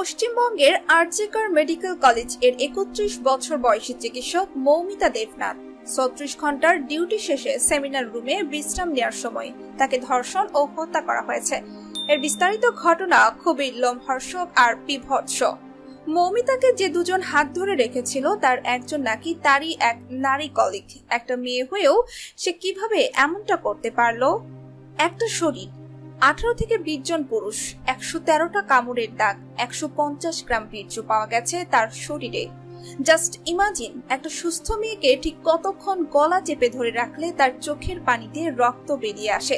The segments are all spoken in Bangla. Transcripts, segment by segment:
পশ্চিমবঙ্গের আরজিকর মেডিকেল কলেজের একত্রিশ বছর বয়সী চিকিৎসক মৌমিতা দেবনাথ। ছত্রিশ ঘণ্টার ডিউটি শেষে সেমিনার রুমে বিশ্রাম নেওয়ার সময় তাকে ধর্ষণ ও হত্যা করা হয়েছে। এর বিস্তারিত ঘটনা খুবই লোমহর্ষক আর বিভৎস। মৌমিতাকে যে দুজন হাত ধরে রেখেছিল, তার একজন নাকি তারই এক নারী কলিগ একটা মেয়ে হয়েও সে কীভাবে এমনটা করতে পারল? একটা শরীর। আঠারো থেকে বিশ জন পুরুষ, একশো তেরোটা কামড়ের দাগ, একশো পঞ্চাশ গ্রাম বীর্য পাওয়া গেছে তার শরীরে। জাস্ট ইমাজিন, একটা সুস্থ মেয়েকে ঠিক কতক্ষণ গলা চেপে ধরে রাখলে তার চোখের পানিতে রক্ত বেরিয়ে আসে।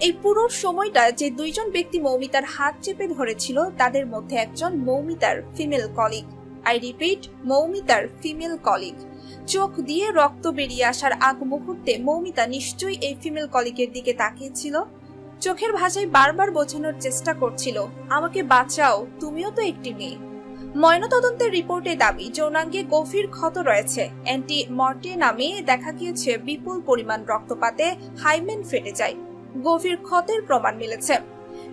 এই পুরো সময়টা যে দুইজন ব্যক্তি মৌমিতার হাত চেপে ধরেছিল, তাদের মধ্যে একজন মৌমিতার ফিমেল কলিগ। আই রিপিট মৌমিতার ফিমেল কলিগ। চোখ দিয়ে রক্ত বেরিয়ে আসার আগ মুহূর্তে মৌমিতা নিশ্চয়ই এই ফিমেল কলিগের দিকে তাকিয়েছিল। চোখের ভাষায় বারবার বোঝানোর চেষ্টা করছিল, আমাকে বাঁচাও, তুমিও তো একটি মেয়ে। ময়নাতদন্তের রিপোর্টে দাবি, যৌনাঙ্গে গভীর ক্ষত রয়েছে। অ্যান্টি মর্টে নামে দেখা গিয়েছে বিপুল পরিমাণ রক্তপাতে হাইমেন ফেটে যায়। গভীর ক্ষতের প্রমাণ মিলেছে।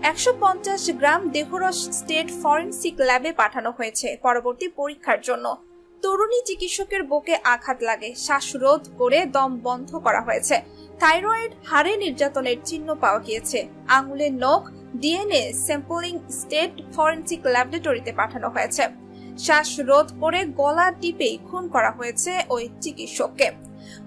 একশো পঞ্চাশ গ্রাম দেহরস স্টেট ফরেন্সিক ল্যাবে পাঠানো হয়েছে, পরবর্তী পরীক্ষার জন্য। তরুণী চিকিৎসকের বুকে আঘাত লাগে, শ্বাসরোধ করে দম বন্ধ করা হয়েছে। থাইরয়েড হাড়ে নির্যাতনের চিহ্ন পাওয়া গিয়েছে। আঙুলের নখ, ডিএনএ স্যাম্পলিং স্টেট ফরেন্সিক ল্যাবরেটরিতে পাঠানো হয়েছে। শ্বাসরোধ করে গলা টিপেই খুন করা হয়েছে ওই চিকিৎসককে।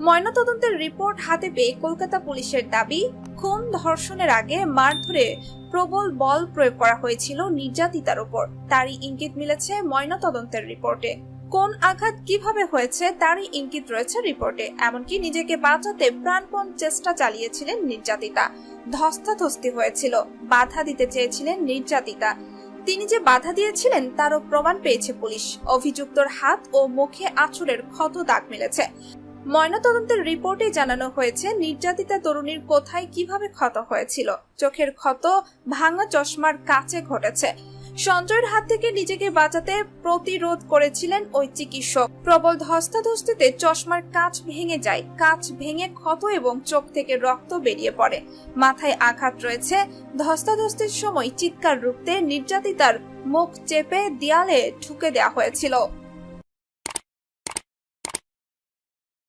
ময়নাতদন্তের রিপোর্ট হাতে পেয়ে কলকাতা পুলিশের দাবি, খুন ধর্ষণের আগে মারধরে প্রবল বল প্রয়োগ করা হয়েছিল নির্যাতিতার উপর। তারই ইঙ্গিত মিলেছে ময়নাতদন্তের রিপোর্টে। কোন আঘাত কীভাবে হয়েছে তারই ইঙ্গিত রয়েছে রিপোর্টে। এমনকি নিজেকে বাঁচাতে প্রাণপণ চেষ্টা চালিয়েছিলেন নির্যাতিতা। ধস্তাধস্তি হয়েছিল। বাধা দিতে চেয়েছিলেন নির্যাতিতা। তিনি যে বাধা দিয়েছিলেন তারও প্রমাণ পেয়েছে পুলিশ। অভিযুক্তর হাত ও মুখে আঁচড়ের ক্ষত দাগ মিলেছে। ময়নাতদন্তের রিপোর্টে জানানো হয়েছে, নির্যাতিতা তরুণীর কোথায় কীভাবে ক্ষত হয়েছিল। চোখের ক্ষত, ভাঙা চশমার কাছে ঘটেছে। সঞ্জয়ের হাত থেকে নিজেকে বাঁচাতে প্রতিরোধ করেছিলেন ওই চিকিৎসক। প্রবল ধস্তাধস্তিতে চশমার কাঁচ ভেঙে যায়। কাঁচ ভেঙে ক্ষত এবং চোখ থেকে রক্ত বেরিয়ে পড়ে। মাথায় আঘাত রয়েছে। ধস্তাধস্তির সময় চিৎকার রুখতে নির্যাতিতার মুখ চেপে দেয়ালে ঠুকে দেওয়া হয়েছিল।